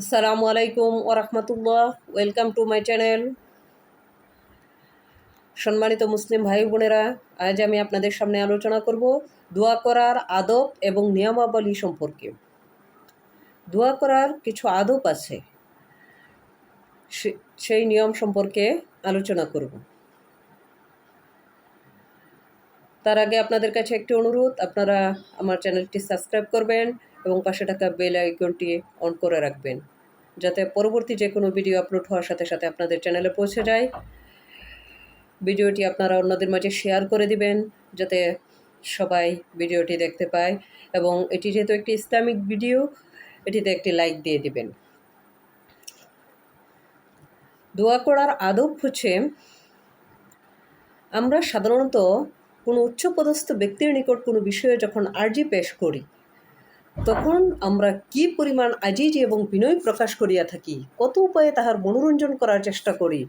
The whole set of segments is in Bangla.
আসসালামু আলাইকুম ও রহমতুল্লাহ। ওয়েলকাম টু মাই চ্যানেল সম্মানিত মুসলিম ভাই বোনেরা, আজ আমি আপনাদের সামনে আলোচনা করব দোয়া করার আদব এবং নিয়মাবলী সম্পর্কে। দোয়া করার কিছু আদব আছে সেই নিয়ম সম্পর্কে আলোচনা করব। তার আগে আপনাদের কাছে একটি অনুরোধ, আপনারা আমার চ্যানেলটি সাবস্ক্রাইব করবেন এবং পাশে থাকা বেল আইকনটি অন করে রাখবেন, যাতে পরবর্তী যে কোনো ভিডিও আপলোড হওয়ার সাথে সাথে আপনাদের চ্যানেলে পৌঁছে যায়। ভিডিওটি আপনারা অন্যদের মাঝে শেয়ার করে দিবেন, যাতে সবাই ভিডিওটি দেখতে পায় এবং এটি যেহেতু একটি ইসলামিক ভিডিও, এটিতে একটি লাইক দিয়ে দিবেন। দোয়া করার আদব হচ্ছে, আমরা সাধারণত কোনো উচ্চপদস্থ ব্যক্তির নিকট কোনো বিষয়ে যখন আর্জি পেশ করি তখন আমরা কি পরিমাণ আজিজি এবং বিনয় প্রকাশ করিয়া থাকি? কত উপায়ে তাহার মনোরঞ্জন করার চেষ্টা করি?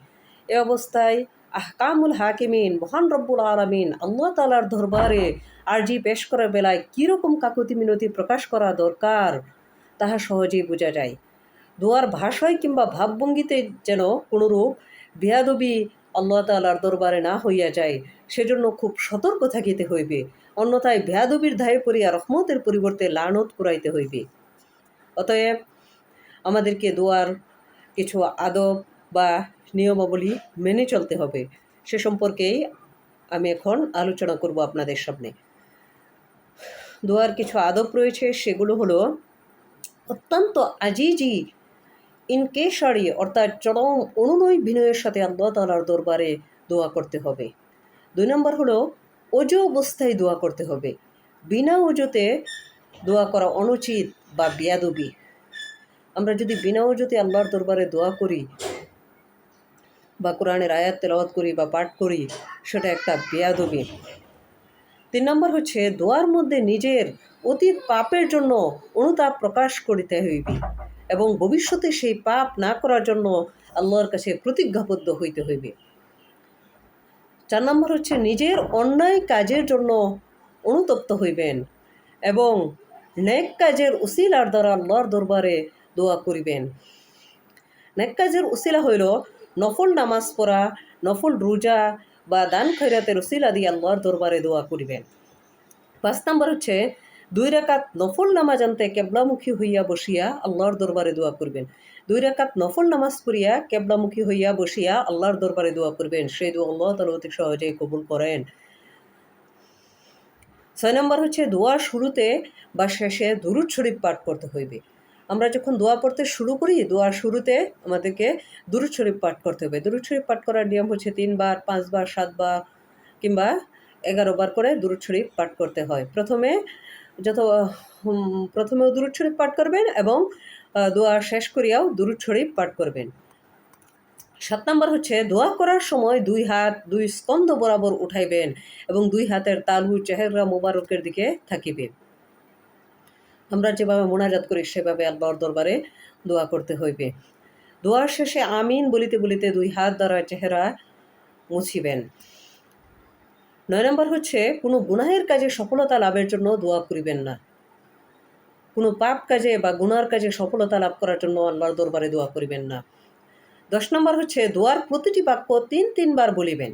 এ অবস্থায় আহকামুল হাকিমিন, মহান রব্বুল আলমিন আল্লাহ তালার দরবারে আর্জি পেশ করার বেলায় কীরকম কাকুতি মিনতি প্রকাশ করা দরকার তাহা সহজেই বোঝা যায়। দোয়ার ভাষায় কিংবা ভাবভঙ্গিতে যেন কোনোরূপ বেয়াদবি আল্লাহ তালার দরবারে না হইয়া যায়, সেজন্য খুব সতর্ক থাকিতে হইবে। অন্যথায় বেয়াদবির দায়ে পড়িয়া রহমতের পরিবর্তে লানত কুড়াইতে হইবে। অতএব আমাদেরকে দোয়ার কিছু আদব বা নিয়মাবলী মেনে চলতে হবে। সে সম্পর্কেই আমি এখন আলোচনা করব আপনাদের সামনে। দোয়ার কিছু আদব রয়েছে, সেগুলো হলো, অত্যন্ত আজিজি, ইনকেশারি, অর্থাৎ চরম অনুনয় বিনয়ের সাথে আল্লাহ তালার দরবারে দোয়া করতে হবে। দুই নম্বর হলো অজু অবস্থায় দোয়া করতে হবে। বিনা অজুতে দোয়া করা অনুচিত বা বেয়াদবি। আমরা যদি বিনা অজুতে আল্লাহর দরবারে দোয়া করি বা কোরআনের আয়াত তেলাওয়াত করি বা পাঠ করি, সেটা একটা বেয়াদবি। তিন নম্বর হচ্ছে, দোয়ার মধ্যে নিজের অতীত পাপের জন্য অনুতাপ প্রকাশ করিতে হইবে এবং ভবিষ্যতে সেই পাপ না করার জন্য আল্লাহর কাছে প্রতিজ্ঞাবদ্ধ হইতে হইবে। চার নম্বর হচ্ছে নিজের অন্যায় কাজের জন্য অনুতপ্ত হইবেন এবং নেক কাজের উসিলার দ্বারা আল্লাহর দরবারে দোয়া করিবেন। নেক কাজের উসিলা হইল নফল নামাজ পড়া, নফল রোজা বা দান খৈরাতের উসিলা দিয়ে আল্লাহর দরবারে দোয়া করিবেন। পাঁচ নম্বর হচ্ছে দুই রাকাত নফল নামাজ আনতে কেবলামুখী হইয়া বসিয়া আল্লাহর দরবারে দোয়া করবেন। দুই রাকাত নফল নামাজ পড়িয়া কেবলামুখী হইয়া বসিয়া আল্লাহর দরবারে দোয়া করবেন। সেই দোয়া আল্লাহ তালা অতি সহজেই কবুল করেন। ছয় নম্বর হচ্ছে, দোয়া শুরুতে বা শেষে দুরুদ শরীফ পাঠ করতে হইবে। আমরা যখন দোয়া পড়তে শুরু করি দোয়ার শুরুতে আমাদেরকে দুরুদ শরীফ পাঠ করতে হবে। দুরুদ শরীফ পাঠ করার নিয়ম হচ্ছে তিনবার, পাঁচবার, সাতবার কিংবা এগারো বার করে দুরুদ শরীফ পাঠ করতে হয়। প্রথমে যত প্রথমেও দুরুদ শরীফ পাঠ করবেন এবং দোয়া শেষ করিয়াও দুরুদ শরীফ পাঠ করবেন। সাত নম্বর হচ্ছে, দোয়া করার সময় দুই হাত, দুই স্কন্ধ বরাবর উঠাইবেন এবং দুই হাতের তালু চেহারা মোবারকের দিকে থাকিবে আমরা যেভাবে মোনাজাত করি, সেভাবে আল্লাহর দরবারে দোয়া করতে হইবে। দোয়ার শেষে আমিন বলিতে বলিতে দুই হাত দ্বারা চেহারা মুছিবেন। নয় নম্বর হচ্ছে, কোনো গুনাহের কাজে সফলতা লাভের জন্য দোয়া করিবেন না। কোনো পাপ কাজে বা গুনার কাজে সফলতা লাভ করার জন্য আল্লাহর দরবারে দোয়া করিবেন না। দশ নম্বর হচ্ছে, দোয়ার প্রতিটি বাক্য তিন তিনবার বলিবেন।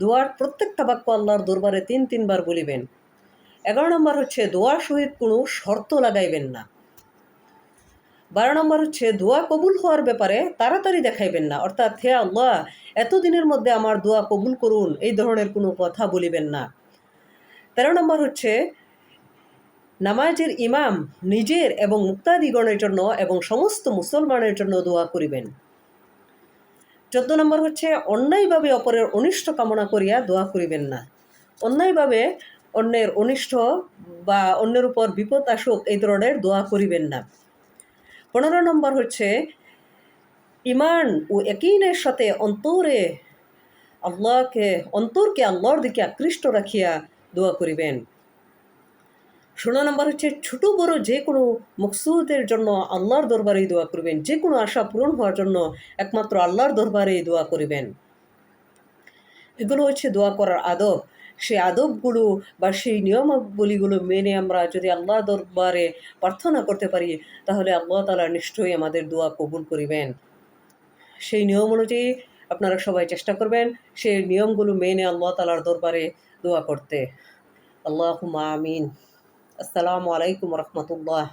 দোয়ার প্রত্যেকটা বাক্য আল্লাহর দরবারে তিন তিনবার বলিবেন। এগারো নম্বর হচ্ছে, দোয়ার সহিত কোনো শর্ত লাগাইবেন না। বারো নম্বর হচ্ছে, দোয়া কবুল হওয়ার ব্যাপারে তাড়াতাড়ি দেখাইবেন না। অর্থাৎ, হে আল্লাহ, এতদিনের মধ্যে আমার দোয়া কবুল করুন, এই ধরনের কোনো কথা বলিবেন না। তেরো নম্বর হচ্ছে, নামাজের ইমাম নিজের এবং মুক্তাদিগণের জন্য এবং সমস্ত মুসলমানের জন্য দোয়া করিবেন। চোদ্দ নম্বর হচ্ছে, অন্যায়ভাবে অপরের অনিষ্ট কামনা করিয়া দোয়া করিবেন না। অন্যায়ভাবে অন্যের অনিষ্ট বা অন্যের উপর বিপদ আসুক, এই ধরনের দোয়া করিবেন না। পনেরো নম্বর হচ্ছে ইমান ও একইনের সাথে অন্তরে আল্লাহকে, অন্তরকে আল্লাহর দিকে আকৃষ্ট রাখিয়া দোয়া করিবেন। ষোলো নম্বর হচ্ছে, ছোট বড় যে কোনো মকসুদের জন্য আল্লাহর দরবারেই দোয়া করবেন। যে কোনো আশা পূরণ হওয়ার জন্য একমাত্র আল্লাহর দরবারেই দোয়া করিবেন। এগুলো হচ্ছে দোয়া করার আদব। সেই আদবগুলো বা সেই নিয়মাবলীগুলো মেনে আমরা যদি আল্লাহ দরবারে প্রার্থনা করতে পারি, তাহলে আল্লাহ তালা নিশ্চয়ই আমাদের দোয়া কবুল করিবেন। সেই নিয়ম অনুযায়ী আপনারা সবাই চেষ্টা করবেন সেই নিয়মগুলো মেনে আল্লাহ তালার দরবারে দোয়া করতে। আল্লাহ আমিন। আসসালামু আলাইকুম রহমতুল্লাহ।